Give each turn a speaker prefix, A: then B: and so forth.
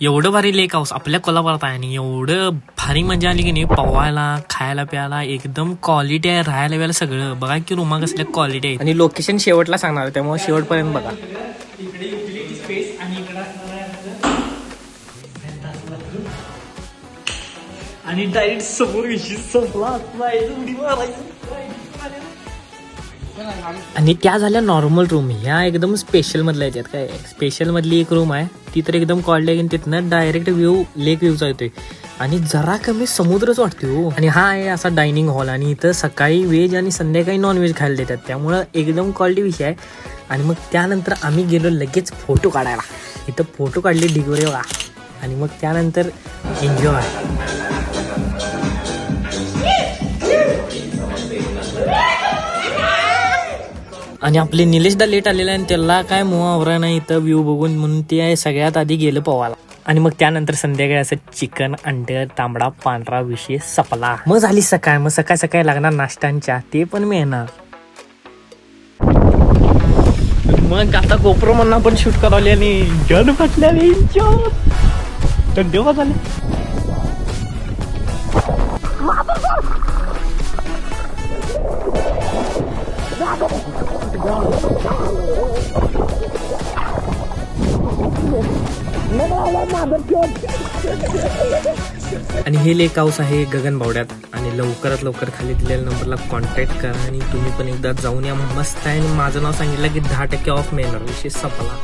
A: एवढं भारी लेक हाऊस आपल्या कोल्हापुरात आहे आणि एवढं भारी मजा आली की नाही पवायला खायला प्यायला एकदम क्वालिटी आहे राहायला वेळेला सगळं. बघा की रुमा कसल्या क्वालिटी आहे आणि लोकेशन शेवटला सांगणार त्यामुळे शेवटपर्यंत बघा. आणि डायरेक्ट समोर आणि त्या झाल्या नॉर्मल रूम ह्या एकदम स्पेशल मधल्या येतात काय? स्पेशल मधली एक रूम आहे. ती तर एकदम कॉल्ड आहे तिथनं डायरेक्ट व्ह्यू लेक व्ह्यूचा येतोय. आणि जरा कमी समुद्रच वाटतो हो. आणि हा आहे असा डायनिंग हॉल आणि इथं सकाळी व्हेज आणि संध्याकाळी नॉनव्हेज खायला देतात. त्यामुळं एकदम क्वालिटी विषय आहे. आणि मग त्यानंतर आम्ही गेलो लगेच फोटो काढायला. इथं फोटो काढले ढिगोरे बघा. आणि मग त्यानंतर एन्जॉय आणि आपले निलेशदा लेट आलेला आणि त्याला काय मोहावरा नाही इथं व्ह्यू बघून म्हणून ते सगळ्यात आधी गेलं पवाला. आणि मग त्यानंतर संध्याकाळी असं चिकन अंड तांबडा पांढरा विषय सपला. मग झाली सकाळ. मग सकाळ सकाळी लागणार नाश्त्यांच्या. ते पण मिळणार. मग आता गोप्रो म्हणून पण शूट करावली आणि जन फाटल्याने देवा झाले. आणि हे लेक हाऊस आहे गगनबावड्यात आणि लवकरात लवकर खाली दिलेल्या नंबरला कॉन्टॅक्ट करा आणि तुम्ही पण एकदा जाऊन या. मस्त आहे आणि माझं नाव सांगितलं की दहा टक्के ऑफ मिळणार. विशेष सपला